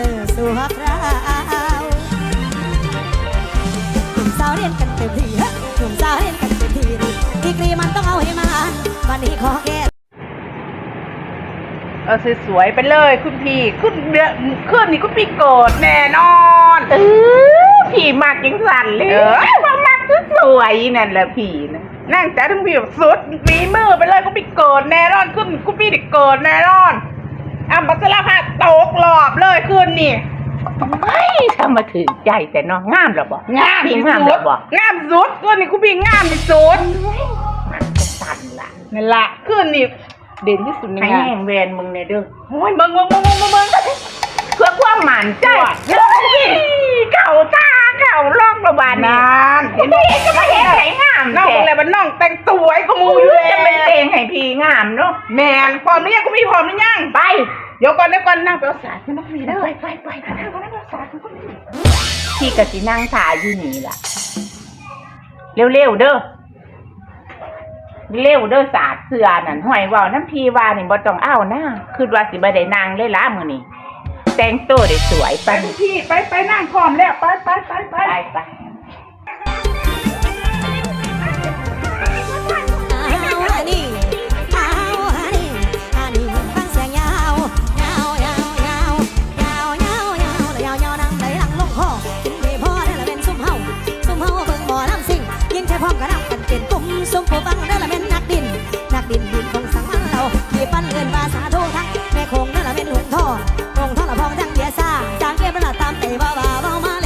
อร์สู่ฮักเราหนุ่มสาวเรียนกันเต็มที่ฮ้ยหนุ่มสาวเรียนกันเต็มที่ดีกรีมันต้องเอาให้มา วันนี้ขอแก้เออสวยๆไปเลยคุณพี่ขึ้นเดือขึ้นนี่คุณพี่โกรธแน่นอนเออพี่มากยังสันเลยเออมามักสวยนั่นแหละพี่นะนั่งแต่ทั้งพี่แบบสุดมีมือไปเลยคุณพี่โกรธแน่นอนขึ้นคุณพี่ดิโกรธแน่นอนอะบัสลาพาตกหลอบ เลยขึ้นนี่เฮ้ยถ้ามาถึงใจแต่น้องงามหรอบอกงามพี่ที่งามหสุรดอบอกงามสุดขึ้นนี่คุณพี่งามที่สุดมันจะสั่นละนั่นแหละขึ้นนี่เด่นที่สุดในให้งานแห้งแวนมึงในเด้อโอ้ยมึงมึงมึงมึงมึงมึงเพื่อความหมั่นใจเฮ้ยเก่าตาเก่าลอกระบาดนี่นานเห็นไหมพี่จะมาเห็นไหนงามน้องแท้ อะไรบ้านน้องแต่งตัวไอ้กูมูอยู่จะแล้วเป็นเพลงให้พี่งามเนาะแมนพร้อมหรือยังกูมีพร้อมหรือยังไป เดี๋ยวก่อนเดี๋ยวก่อนนั่งไปเอาสายคุณนักมีเด้อไปไปไปไปนั่งก่อนนั่งก่อนสาธุก่อนพี่กะสินั่งถ่ายอยู่นี่ล่ะ เร็วๆเด้อเร็วเด้อสาดเสือนั่นห้อยเว่าน้ำพีว่านี่บ่ต้องเอานะคือว่าสิบ่ได้นางเลยล่ะมื้อนี้แต่งตัวได้สวยไปปันทุกที่ไปไปนั่งพร้อมแล้วไปไปไปไป ไปไป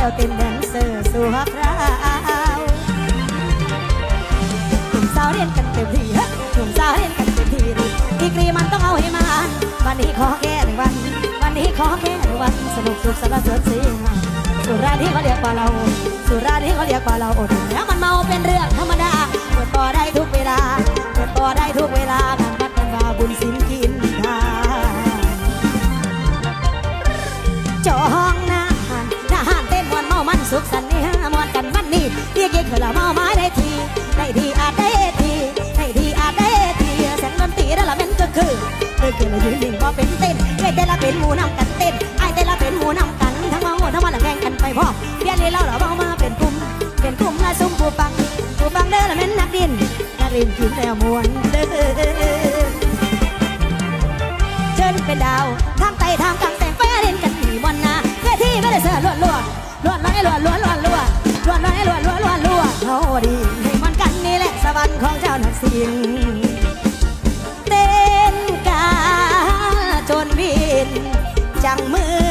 เบ้ามาแล้วเต้นแดนเซอร์สู่ฮักเราหนุ่มสาวเรียนกันเต็มที่ฮะหนุ่มสาวเรียนกันเต็มที่ดีกรีมันต้องเอาให้มาวันนี้ขอแค่หนึ่งวัน วันนี้ขอแค่หนึ่งวันสนุกสุขสารเสริญสีสุราที่เขาเรียกว่าเรา สุราที่เขาเรียกว่าเราอด วันนี้เยกเย็นขละเมาไม้ได้ทีได้ทีอาจได้ทีได้ทีอาจได้ทีเสียงดนตรีนั่นละเป็นก็คือคือคือมายืนหนึ่งก็เป็นเต้นไอ้เต้ละเป็นหมูนำกันเต้นไอ้เต้ละเป็นหมูนำกันทั้งเมาทั้งมันละแข่งกันไปพ่อเพียนนี้เราละเมามาเป็นกลุ่มเป็นกลุ่มละซุ่มผู้ฟังผู้ฟังเด้อละเป็นนักดินนักดินกินแล้วมวนเด้อินเต้นกาจนวินจังมือ